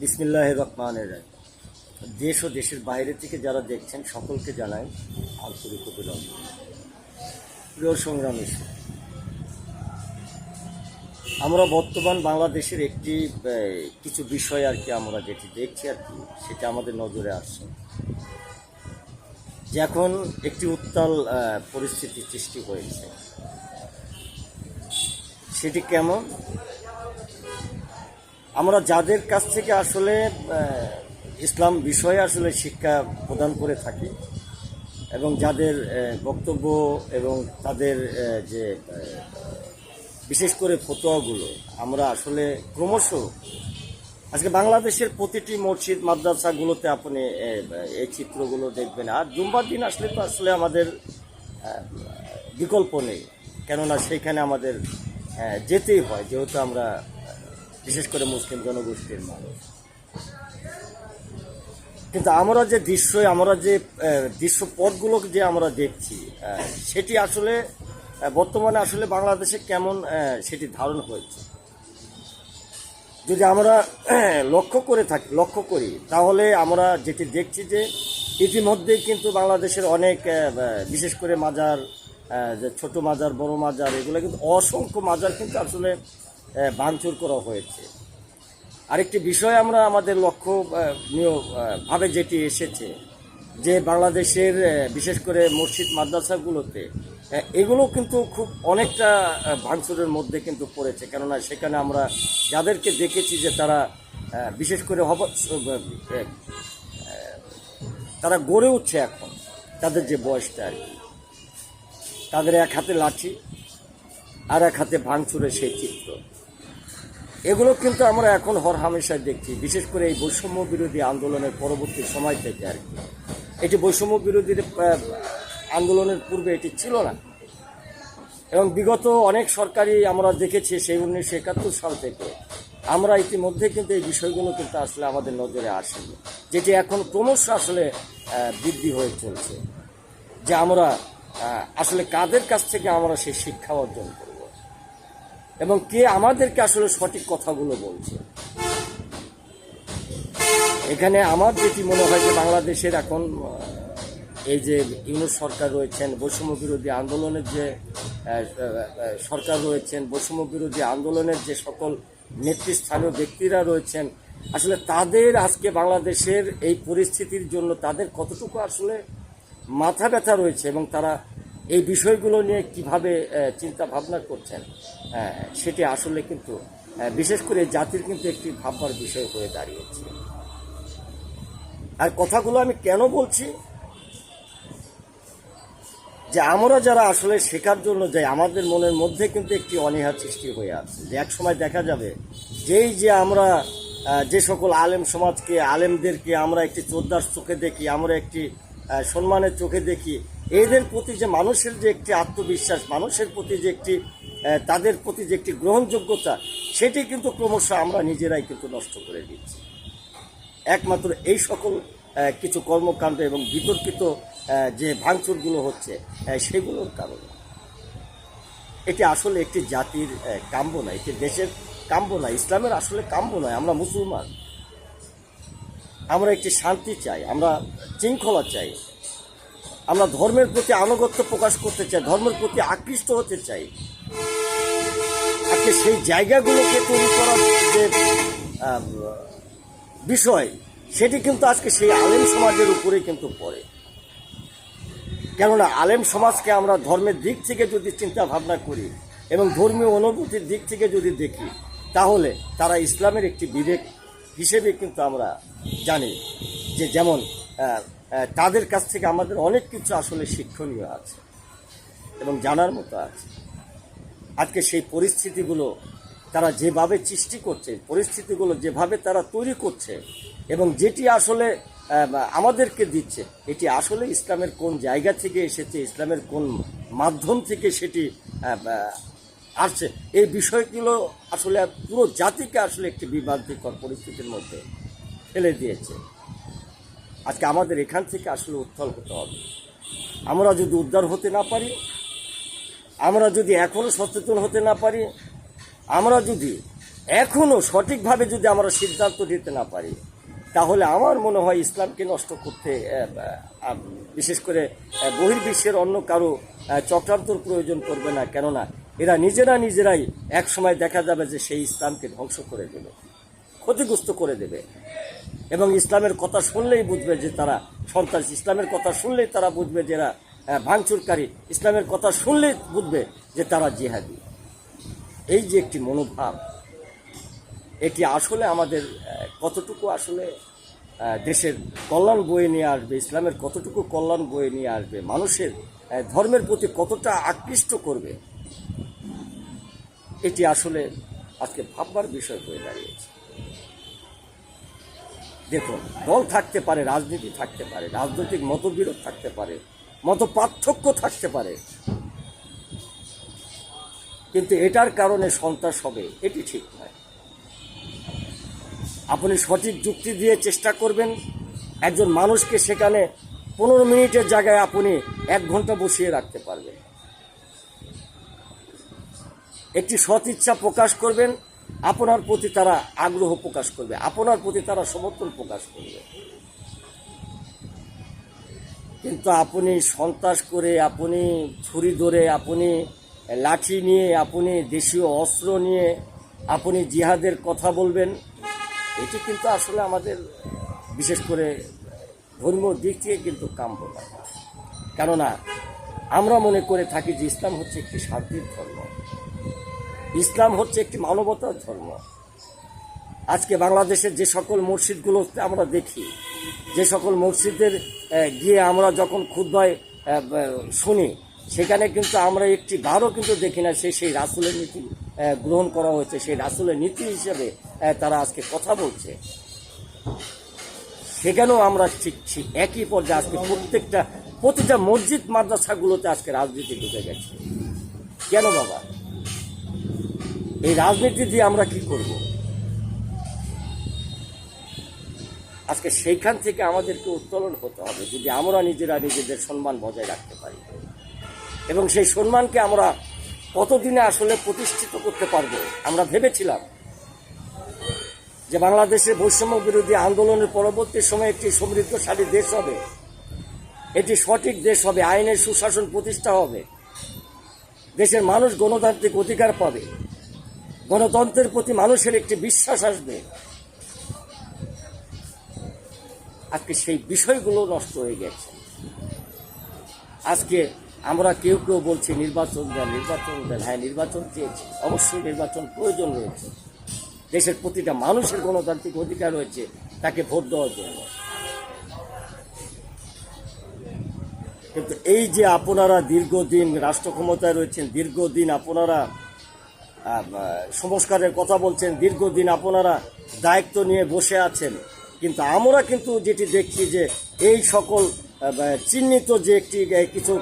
বিসমিল্লাহ রহমানের দেশ ও দেশের বাইরে থেকে যারা দেখছেন, সকলকে জানাই আন্তরিক অভিনন্দন। প্রিয় সংগ্রামী, আমরা বর্তমান বাংলাদেশের একটি কিছু বিষয় আর কি আমরা যেটি দেখছি আর কি, সেটা আমাদের নজরে আসছে। যে এখন একটি উত্তাল পরিস্থিতি সৃষ্টি হয়েছে। সেটি কেমন? আমরা যাদের কাছ থেকে আসলে ইসলাম বিষয়ে আসলে শিক্ষা প্রদান করে থাকি এবং যাদের বক্তব্য এবং তাদের যে বিশেষ করে ফতোয়াগুলো আমরা আসলে ক্রমশ, আজকে বাংলাদেশের প্রতিটি মসজিদ, মাদ্রাসাগুলোতে আপনি এই চিত্রগুলো দেখবেন। আর জুম্বার দিন আসলে তো আসলে আমাদের বিকল্প নেই। কেননা সেইখানে আমাদের যেতেই হয়, যেহেতু আমরা বিশেষ করে মুসলিম জনগোষ্ঠীর মানুষ। কিন্তু আমরা যে দৃশ্য, আমরা যে দৃশ্যপটগুলো যে আমরা দেখছি সেটি আসলে বর্তমানে আসলে বাংলাদেশে কেমন সেটি ধারণ হয়েছে। যদি আমরা লক্ষ্য করে থাকি, লক্ষ্য করি, তাহলে আমরা যেটি দেখছি যে, ইতিমধ্যেই কিন্তু বাংলাদেশের অনেক বিশেষ করে মাজার যে ছোট মাজার, বড় মাজার, এগুলো কিন্তু অসংখ্য মাজার কিন্তু আসলে ভাঙচুর করা হয়েছে। আরেকটি বিষয় আমরা আমাদের লক্ষ্য ভাবে যেটি এসেছে, যে বাংলাদেশের বিশেষ করে মসজিদ মাদ্রাসাগুলোতে এগুলো কিন্তু খুব অনেকটা ভাঙচুরের মধ্যে কিন্তু পড়েছে। কেননা সেখানে আমরা যাদেরকে দেখেছি যে তারা বিশেষ করে হব তারা গড়ে উঠছে এখন, তাদের যে বয়সটা আর কি। তাদের এক হাতে লাঠি, আর এক হাতে ভাঙচুরের সেই চিত্র। এগুলো কিন্তু আমরা এখন হর হামেশায় দেখছি, বিশেষ করে এই বৈষম্য বিরোধী আন্দোলনের পরবর্তী সময় থেকে আর কি। এটি বৈষম্য বিরোধী আন্দোলনের পূর্বে এটি ছিল না। এবং বিগত অনেক সরকারি আমরা দেখেছি সেই উনিশশো একাত্তর সাল থেকে। আমরা ইতিমধ্যে কিন্তু এই বিষয়গুলো কিন্তু আসলে আমাদের নজরে আসেনি। যেটি এখন ক্রমশ আসলে বৃদ্ধি হয়ে চলছে। যে আমরা আসলে কাদের কাছ থেকে আমরা সেই শিক্ষা অর্জন করব? এবং কে আমাদেরকে আসলে সঠিক কথাগুলো বলছে। এখানে আমার যেটি মনে হয় যে বাংলাদেশের এখন এই যে ইউনুস সরকার রয়েছেন, বৈষম্য বিরোধী আন্দোলনের যে সরকার রয়েছেন, বৈষম্য বিরোধী আন্দোলনের যে সকল নেতৃস্থানীয় ব্যক্তিরা রয়েছেন, আসলে তাদের আজকে বাংলাদেশের এই পরিস্থিতির জন্য তাদের কতটুকু আসলে মাথা ব্যথা রয়েছে এবং তারা এই বিষয়গুলো নিয়ে কীভাবে চিন্তা ভাবনা করছেন সেটি আসলে কিন্তু বিশেষ করে জাতির কিন্তু একটি ভাববার বিষয় হয়ে দাঁড়িয়েছে। আর কথাগুলো আমি কেন বলছি? যে আমরা যারা আসলে শেখার জন্য যাই, আমাদের মনের মধ্যে কিন্তু একটি অনীহার সৃষ্টি হয়ে আছে। যে এক সময় দেখা যাবে, যেই যে আমরা যে সকল আলেম সমাজকে, আলেমদেরকে আমরা একটি চোদ্দার চোখে দেখি, আমরা একটি সম্মানের চোখে দেখি এদের প্রতি যে মানুষের যে একটি আত্মবিশ্বাস, মানুষের প্রতি যে একটি তাদের প্রতি যে একটি গ্রহণযোগ্যতা, সেটি কিন্তু ক্রমশ আমরা নিজেরাই কিন্তু নষ্ট করে দিচ্ছি। একমাত্র এই সকল কিছু কর্মকাণ্ড এবং বিতর্কিত যে ভাঙচুরগুলো হচ্ছে সেগুলোর কারণে। এটি আসলে একটি জাতির কাম্য নয়, একটি দেশের কাম্য নয়, ইসলামের আসলে কাম্য নয়, আমরা মুসলমান। আমরা একটি শান্তি চাই, আমরা শৃঙ্খলা চাই আমরা ধর্মের প্রতি আনুগত্য প্রকাশ করতে চাই, ধর্মের প্রতি আকৃষ্ট হতে চাই। আজকে সেই জায়গাগুলোকে তৈরি করার যে বিষয়, সেটি কিন্তু আজকে সেই আলেম সমাজের উপরেই কিন্তু পড়ে। কেননা আলেম সমাজকে আমরা ধর্মের দিক থেকে যদি চিন্তা ভাবনা করি এবং ধর্মীয় অনুভূতির দিক থেকে যদি দেখি, তাহলে তারা ইসলামের একটি বিবেক হিসেবে কিন্তু আমরা জানি যে যেমন তাদের কাছ থেকে আমাদের অনেক কিছু আসলে শিক্ষণীয় আছে এবং জানার মতো আছে। আজকে সেই পরিস্থিতিগুলো তারা যেভাবে সৃষ্টি করছে, পরিস্থিতিগুলো যেভাবে তারা তৈরি করছে এবং যেটি আসলে আমাদেরকে দিচ্ছে, এটি আসলে ইসলামের কোন জায়গা থেকে এসেছে, ইসলামের কোন মাধ্যম থেকে সেটি আসছে, এই বিষয়গুলো আসলে পুরো জাতিকে আসলে একটি বিভ্রান্তিকর পরিস্থিতির মধ্যে ফেলে দিয়েছে। আজকে আমাদের এখান থেকে আসলে উত্থল হতে হবে। আমরা যদি উদ্ধার হতে না পারি, আমরা যদি এখনও সচেতন হতে না পারি, আমরা যদি এখনও সঠিকভাবে যদি আমরা সিদ্ধান্ত নিতে না পারি, তাহলে আমার মনে হয় ইসলামকে নষ্ট করতে বিশেষ করে বহির্বিশ্বের অন্য কারও চক্রান্তর প্রয়োজন পড়বে না। কেননা এরা নিজেরা নিজেরাই এক সময় দেখা যাবে যে সেই ইসলামকে ধ্বংস করে দেবে, ক্ষতিগ্রস্ত করে দেবে। এবং ইসলামের কথা শুনলেই বুঝবে যে তারা সন্ত্রাস। ইসলামের কথা শুনলেই তারা বুঝবে যে এরা ভাঙচুরকারী। ইসলামের কথা শুনলেই বুঝবে যে তারা জিহাদি। এই যে একটি মনোভাব, এটি আসলে আমাদের কতটুকু আসলে দেশের কল্যাণ বয়ে নিয়ে আসবে, ইসলামের কতটুকু কল্যাণ বয়ে নিয়ে আসবে, মানুষের ধর্মের প্রতি কতটা আকৃষ্ট করবে, এটি আসলে আজকে ভাববার বিষয় হয়ে দাঁড়িয়েছে। দেখুন, দল থাকতে পারে, রাজনীতি থাকতে পারে, রাজনৈতিক মতবিরোধ থাকতে পারে মত পার্থক্য থাকতে পারে। কিন্তু এটার কারণে সন্ত্রাস হবে, এটি ঠিক নয়। আপনি সঠিক যুক্তি দিয়ে চেষ্টা করবেন, একজন মানুষকে সেখানে পনেরো মিনিটের জায়গায় আপনি এক ঘণ্টা বসিয়ে রাখতে পারবেন। একটি সৎ ইচ্ছা প্রকাশ করবেন আপনার প্রতি তারা আগ্রহ প্রকাশ করবে, আপনার প্রতি তারা সমর্থন প্রকাশ করবে। কিন্তু আপনি সন্ত্রাস করে, আপনি ছুরি ধরে, আপনি লাঠি নিয়ে, আপনি দেশীয় অস্ত্র নিয়ে আপনি জিহাদের কথা বলবেন, এটি কিন্তু আসলে আমাদের বিশেষ করে ধর্মীয় দিক থেকে কিন্তু কাম্য না কেননা আমরা মনে করে থাকি যে ইসলাম হচ্ছে একটি শান্তির ধর্ম। ইসলাম হচ্ছে একটি মানবতার ধর্ম। আজকে বাংলাদেশের যে সকল মসজিদগুলোতে আমরা দেখি, যে সকল মসজিদের গিয়ে আমরা যখন খুদ্ায় শুনি, সেখানে কিন্তু আমরা একটি বারও কিন্তু দেখি না, সে সেই রাসুলের নীতি গ্রহণ করা হয়েছে, সেই রাসুলের নীতি হিসেবে তারা আজকে কথা বলছে। সেখানেও আমরা ঠিক ঠিক একই পর্যায়ে আজকে প্রত্যেকটা, প্রতিটা মসজিদ, মাদ্রাসাগুলোতে আজকে রাজনীতি ঢুকে গেছে। কেন বাবা? এই রাজনীতি দিয়ে আমরা কি করব? আজকে সেইখান থেকে আমাদেরকে উত্তোলন হতে হবে, যদি আমরা নিজেরা নিজেদের সম্মান বজায় রাখতে পারি। এবং সেই সম্মানকে আমরা কতদিনে আসলে প্রতিষ্ঠিত করতে পারব, আমরা ভেবেছিলাম যে বাংলাদেশের বৈষম্য বিরোধী আন্দোলনের পরবর্তী সময়ে একটি সমৃদ্ধশালী দেশ হবে এটি সঠিক দেশ হবে, আইনের সুশাসন প্রতিষ্ঠা হবে, দেশের মানুষ গণতান্ত্রিক অধিকার পাবে। গণতন্ত্রের প্রতি মানুষের একটি বিশ্বাস আসবে। আজকে সেই বিষয়গুলো নষ্ট হয়ে গেছে। আজকে আমরা কেউ কেউ বলছি নির্বাচন দেন নির্বাচন দেন। হ্যাঁ নির্বাচন চেয়েছি। অবশ্যই নির্বাচন প্রয়োজন রয়েছে। দেশের প্রতিটা মানুষের গণতান্ত্রিক অধিকার রয়েছে, তাকে ভোট দেওয়ার জন্য। কিন্তু এই যে আপনারা দীর্ঘদিন রাষ্ট্র ক্ষমতায় রয়েছেন, দীর্ঘদিন আপনারা সংস্কারের কথা বলছেন, দীর্ঘদিন আপনারা দায়িত্ব নিয়ে বসে আছেন। কিন্তু আমরা কিন্তু যেটি দেখছি যে এই সকল চিহ্নিত যে একটি কিছু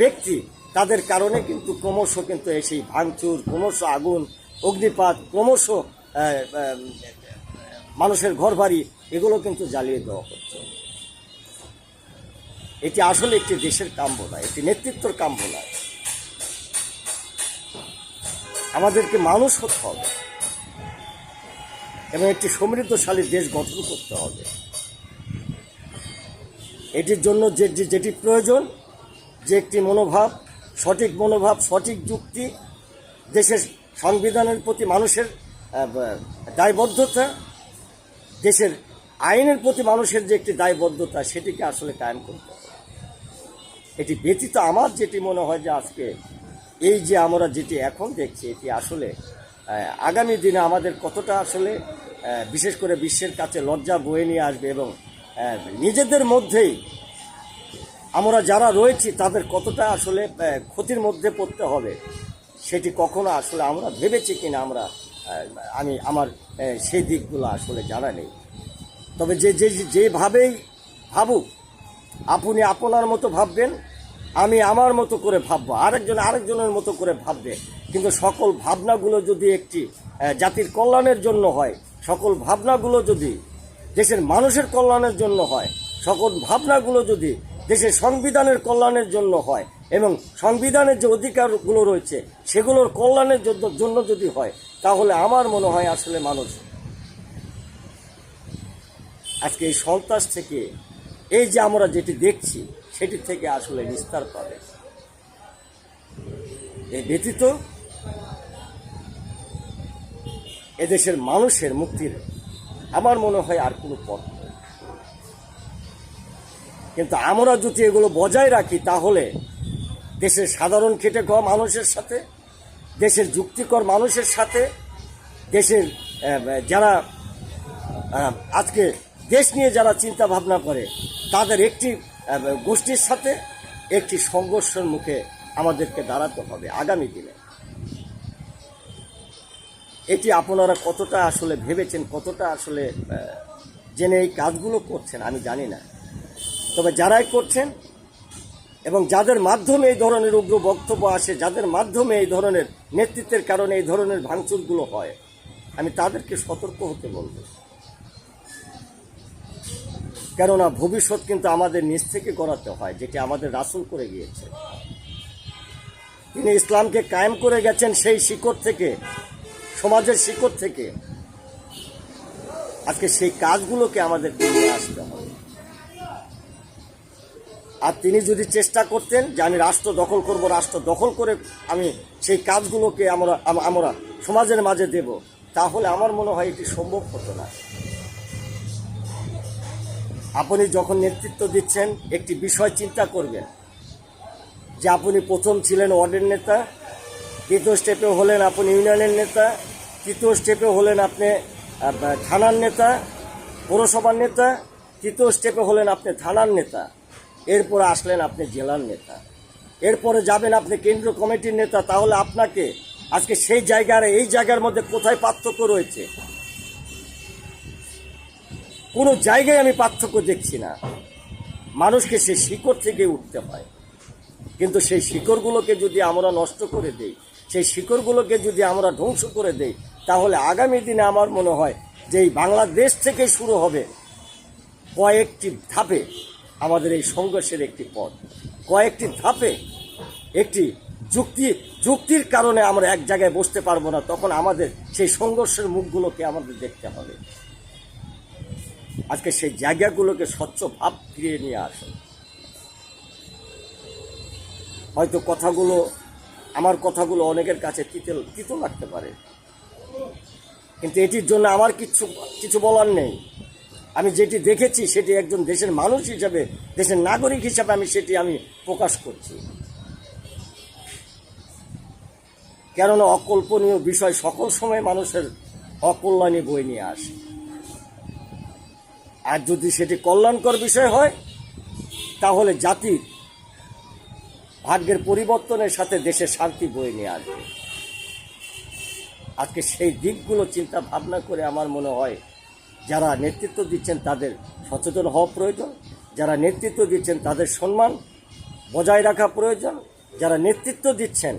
ব্যক্তি, তাদের কারণে কিন্তু ক্রমশ কিন্তু সেই ভাঙচুর, ক্রমশ আগুন, অগ্নিপাত, ক্রমশ মানুষের ঘর বাড়ি এগুলো কিন্তু জ্বালিয়ে দেওয়া হচ্ছে। এটি আসলে একটি দেশের কাম্য নয় একটি নেতৃত্বর কাম্য নয়। আমাদেরকে মানুষ হতে হবে। এবং একটি সমৃদ্ধশালী দেশ গঠন করতে হবে। এটির জন্য যে যেটি প্রয়োজন, যে একটি মনোভাব, সঠিক মনোভাব, সঠিক যুক্তি, দেশের সংবিধানের প্রতি মানুষের দায়বদ্ধতা, দেশের আইনের প্রতি মানুষের যে একটি দায়বদ্ধতা, সেটিকে আসলে কায়েম করতে হবে। এটি ব্যতীত আমার যেটি মনে হয় যে আজকে এই যে আমরা যেটি এখন দেখছি, এটি আসলে আগামী দিনে আমাদের কতটা আসলে বিশেষ করে বিশ্বের কাছে লজ্জা বয়ে নিয়ে আসবে এবং নিজেদের মধ্যেই আমরা যারা রয়েছি তাদের কতটা আসলে ক্ষতির মধ্যে পড়তে হবে, সেটি কখনো আসলে আমরা ভেবেছি কিনা আমরা আমি, আমার সেই দিকগুলো আসলে জানা নেই। তবে যে যে, যেভাবেই ভাবুক, আপনি আপনার মতো ভাববেন আমি আমার মতো করে ভাববো, আরেকজন আরেকজনের মতো করে ভাববে। কিন্তু সকল ভাবনাগুলো যদি একটি জাতির কল্যাণের জন্য হয়, সকল ভাবনাগুলো যদি দেশের মানুষের কল্যাণের জন্য হয়, সকল ভাবনাগুলো যদি দেশের সংবিধানের কল্যাণের জন্য হয় এবং সংবিধানের যে অধিকারগুলো রয়েছে, সেগুলোর কল্যাণের জন্য- যদি হয়, তাহলে আমার মনে হয় আসলে মানুষ আজকে এই সন্ত্রাস থেকে, এই যে আমরা যেটি দেখছি সেটি থেকে আসলে নিস্তার পাবে। এ ব্যতীত এদেশের মানুষের মুক্তির আমার মনে হয় আর কোনো পথ নেই। কিন্তু আমরা যদি এগুলো বজায় রাখি তাহলে দেশের সাধারণ খেটে খাওয়া মানুষের সাথে, দেশের যুক্তিকর মানুষের সাথে, দেশের যারা আজকে দেশ নিয়ে যারা চিন্তা ভাবনা করে, তাদের একটি গোষ্ঠীর সাথে একটি সংঘর্ষের মুখে আমাদেরকে দাঁড়াতে হবে আগামী দিনে। এটি আপনারা কতটা আসলে ভেবেছেন, কতটা আসলে জেনে এই কাজগুলো করছেন, আমি জানি না। তবে যারাই করছেন এবং যাদের মাধ্যমে এই ধরনের উগ্র বক্তব্য আসে, যাদের মাধ্যমে এই ধরনের নেতৃত্বের কারণে এই ধরনের ভাঙচুরগুলো হয়, আমি তাদেরকে সতর্ক হতে বলব। কেননা ভবিষ্যৎ কিন্তু আমাদের নিজ থেকে গড়াতে হয়, যেটি আমাদের রাসুল করে গিয়েছে। তিনি ইসলামকে কায়েম করে গেছেন সেই শিকড় থেকে, সমাজের শিকড় থেকে। আজকে সেই কাজগুলোকে আমাদের নিয়ে আসতে হবে। আর তিনি যদি চেষ্টা করতেন যে আমি রাষ্ট্র দখল করব, রাষ্ট্র দখল করে আমি সেই কাজগুলোকে আমরা আমরা সমাজের মাঝে দেব, তাহলে আমার মনে হয় এটি সম্ভব হতো না। আপনি যখন নেতৃত্ব দিচ্ছেন, একটি বিষয় চিন্তা করবেন। যে আপনি প্রথম ছিলেন ওয়ার্ডের নেতা, দ্বিতীয় স্টেপে হলেন আপনি ইউনিয়নের নেতা, তৃতীয় স্টেপে হলেন আপনি থানার নেতা, পৌরসভার নেতা, তৃতীয় স্টেপে হলেন আপনি থানার নেতা, এরপরে আসলেন আপনি জেলার নেতা। এরপরে যাবেন আপনি কেন্দ্রীয় কমিটির নেতা, তাহলে আপনাকে আজকে সেই জায়গার, এই জায়গার মধ্যে কোথায় পার্থক্য রয়েছে? কোনো জায়গায় আমি পার্থক্য দেখছি না। মানুষকে সেই শিকড় থেকে উঠতে হয়। কিন্তু সেই শিকড়গুলোকে যদি আমরা নষ্ট করে দেই, সেই শিকড়গুলোকে যদি আমরা ধ্বংস করে দেই, তাহলে আগামী দিনে আমার মনে হয় যে এই বাংলাদেশ থেকে শুরু হবে কয়েকটি ধাপে আমাদের এই সংঘর্ষের একটি পথ। কয়েকটি ধাপে একটি যুক্তি, যুক্তির কারণে আমরা এক জায়গায় বসতে পারব না, তখন আমাদের সেই সংঘর্ষের মুখগুলোকে আমাদের দেখতে হবে। আজকে সেই জায়গাগুলোকে স্বচ্ছ ভাব ফিরিয়ে নিয়ে আসে হয়তো কথাগুলো, আমার কথাগুলো অনেকের কাছে তিতে তিতো লাগতে পারে। কিন্তু এটির জন্য আমার কিছু কিছু বলার নেই। আমি যেটি দেখেছি সেটি একজন দেশের মানুষ হিসাবে, দেশের নাগরিক হিসাবে আমি সেটি আমি প্রকাশ করছি। কেননা অকল্পনীয় বিষয় সকল সময় মানুষের অকল্যাণী বই নিয়ে আসে। আর যদি সেটি কল্যাণকর বিষয় হয়, তাহলে জাতির ভাগ্যের পরিবর্তনের সাথে দেশের শান্তি বয়ে নিয়ে আসবে। আজকে সেই দিকগুলো চিন্তা ভাবনা করে আমার মনে হয়, যারা নেতৃত্ব দিচ্ছেন তাদের সচেতন হওয়া প্রয়োজন, যারা নেতৃত্ব দিচ্ছেন তাদের সম্মান বজায় রাখা প্রয়োজন, যারা নেতৃত্ব দিচ্ছেন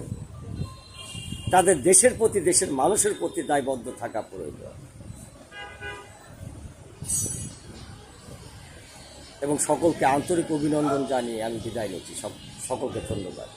তাদের দেশের প্রতি, দেশের মানুষের প্রতি দায়বদ্ধ থাকা প্রয়োজন। এবং সকলকে আন্তরিক অভিনন্দন জানিয়ে আমি বিদায় নিচ্ছি। সকলকে ধন্যবাদ।